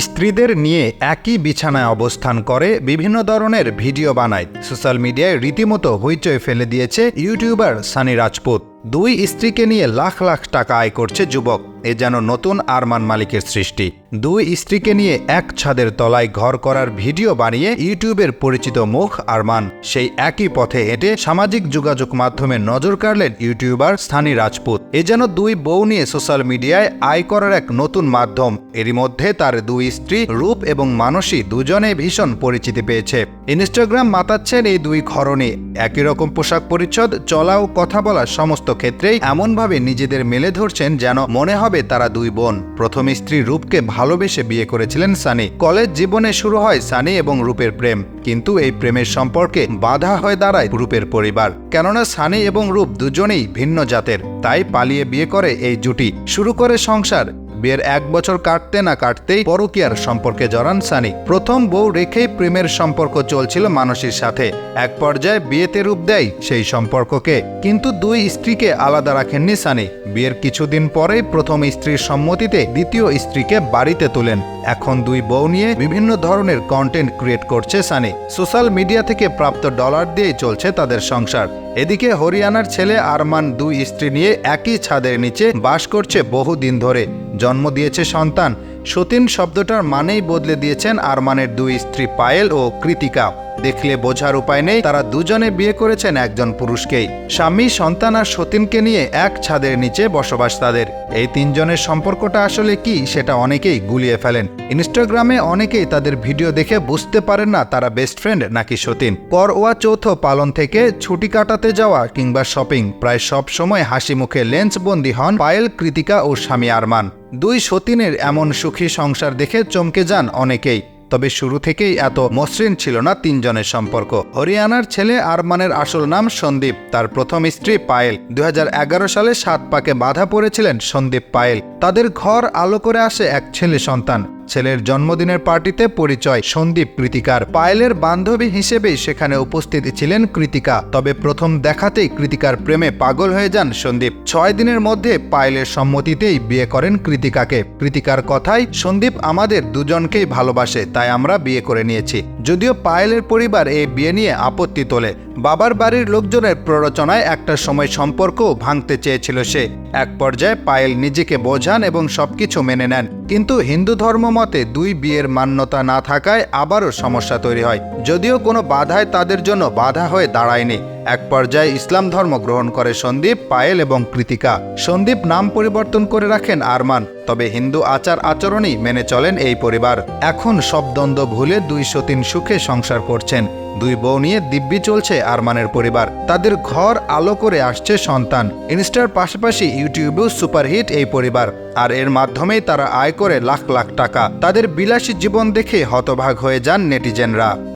স্ত্রীদের নিয়ে একই বিছানায় অবস্থান করে বিভিন্ন ধরনের ভিডিও বানায়। সোশ্যাল মিডিয়ায় রীতিমতো হইচই ফেলে দিয়েছে ইউটিউবার সানি রাজপুত। দুই স্ত্রীকে নিয়ে লাখ লাখ টাকা আয় করছে যুবক। এ যেন নতুন আরমান মালিকের সৃষ্টি। দুই স্ত্রীকে নিয়ে এক ছাদের তলায় ঘর করার ভিডিও বানিয়ে ইউটিউবের পরিচিত মুখ আরমান। সেই একই পথে হেঁটে সামাজিক যোগাযোগ মাধ্যমে নজর কাড়লেন ইউটিউবার স্থানী রাজপুত। এ যেন দুই বউ নিয়ে সোশ্যাল মিডিয়ায় আয় করার এক নতুন মাধ্যম। এরই মধ্যে তার দুই স্ত্রী রূপ এবং মানসী দুজনে ভীষণ পরিচিতি পেয়েছে। ইনস্টাগ্রাম মাতাচ্ছেন এই দুই খরণে। একই রকম পোশাক পরিচ্ছদ চলা ও কথা বলা সমস্ত ক্ষেত্রেই এমনভাবে নিজেদের মেলে ধরছেন যেন মনে হবে তারা দুই বোন। প্রথম স্ত্রী রূপকে ভালোবেসে বিয়ে করেছিলেন সানি। কলেজ জীবনে শুরু হয় সানি এবং রূপের প্রেম। কিন্তু এই প্রেমের সম্পর্কে বাধা হয়ে দাঁড়ায় রূপের পরিবার। কেননা সানি এবং রূপ দুজনেই ভিন্ন জাতের। তাই পালিয়ে বিয়ে করে এই জুটি। শুরু করে সংসার। বিয়ের এক বছর কাটতে না কাটতেই পরকিয়ার সম্পর্কে জড়ান সানি প্রথম বউ রেখেই প্রেমের সম্পর্ক চলছিল মানসীর সাথে। এক পর্যায়ে বিয়েতে রূপ দেয় সেই সম্পর্ককে। কিন্তু দুই স্ত্রীকে আলাদা রাখেননি সানি বিয়ের কিছুদিন পরেই প্রথম স্ত্রীর সম্মতিতে দ্বিতীয় স্ত্রীকে বাড়িতে তোলেন। এখন দুই বউ নিয়ে বিভিন্ন ধরনের কন্টেন্ট ক্রিয়েট করছে সানি। সোশ্যাল মিডিয়া থেকে প্রাপ্ত ডলার দিয়েই চলছে তাদের সংসার। এদিকে হরিয়ানার ছেলে আরমান দুই স্ত্রী নিয়ে একই ছাদের নিচে বাস করছে বহুদিন ধরে। জন্ম দিয়েছে সন্তান। সতীন শব্দটার মানেই বদলে দিয়েছেন আরমানের দুই স্ত্রী পায়েল ও কৃতিকা। দেখলে বোঝার উপায় নেই। তারা দুজনে বিয়ে করেছেন একজন পুরুষকেই। স্বামী, সন্তান আর সতীনকে নিয়ে এক ছাদের নিচে বসবাস তাদের। এই তিনজনের সম্পর্কটা আসলে কি সেটা অনেকেই গুলিয়ে ফেলেন। ইনস্টাগ্রামে অনেকেই তাদের ভিডিও দেখে বুঝতে পারেন না তারা বেস্ট ফ্রেন্ড নাকি সতীন। করওয়া চৌথ পালন থেকে ছুটি কাটাতে যাওয়া কিংবা শপিং প্রায় সব সময় হাসি মুখে লেন্স বন্দী হন পায়েল, কৃতিকা ও স্বামী আরমান। দুই সতীনের এমন সুখী সংসার দেখে চমকে যান অনেকেই। তবে শুরু থেকেই এত মসৃণ ছিল না তিনজনের সম্পর্ক। হরিয়ানার ছেলে আরমানের আসল নাম সন্দীপ। তার প্রথম স্ত্রী পায়েল। দু হাজার এগারো সালে সাত পাকে বাধা পড়েছিলেন সন্দীপ পায়েল। তাদের ঘর আলো করে আসে এক ছেলে সন্তান। ছেলের জন্মদিনের পার্টিতে পরিচয় সন্দীপ কৃতিকার। পায়েলের বান্ধবী হিসেবে সেখানে উপস্থিত ছিলেন কৃতিকা। তবে প্রথম দেখাতেই কৃতিকার প্রেমে পাগল হয়ে যান সন্দীপ। ছয় দিনের মধ্যে পায়েলের সম্মতিতেই বিয়ে করেন কৃতিকাকে। কৃতিকার কথায়, সন্দীপ আমাদের দুজনকেই ভালোবাসে, তাই আমরা বিয়ে করে নিয়েছি। যদিও পায়েলের পরিবার এই বিয়ে নিয়ে আপত্তি তোলে। বাবার বাড়ির লোকজনের প্ররোচনায় একটা সময় সম্পর্ক ভাঙতে চেয়েছিল সে। এক পর্যায়ে পায়েল নিজেকে বোঝান এবং সবকিছু মেনে নেন। কিন্তু হিন্দু ধর্ম মতে দুই বিয়ের মান্যতা না থাকায় আবারও সমস্যা তৈরি হয়। যদিও কোনো বাধায় তাদের জন্য বাধা হয়ে দাঁড়ায়নি। এক পর্যায়ে ইসলাম ধর্ম গ্রহণ করে সন্দীপ, পায়েল এবং কৃতিকা। সন্দীপ নাম পরিবর্তন করে রাখেন আরমান, তবে হিন্দু আচার আচরণই মেনে চলেন এই পরিবার। এখন সব দ্বন্দ্ব ভুলে দুই সতীন সুখে সংসার করছেন। দুই বউ নিয়ে দিব্যি চলছে আরমানের পরিবার। তাদের ঘর আলো করে আসছে সন্তান। ইনস্টার পাশাপাশি ইউটিউবেও সুপারহিট এই পরিবার। আর এর মাধ্যমেই তারা আয় করে লাখ লাখ টাকা। তাদের বিলাসী জীবন দেখে হতভাগ হয়ে যান নেটিজেনরা।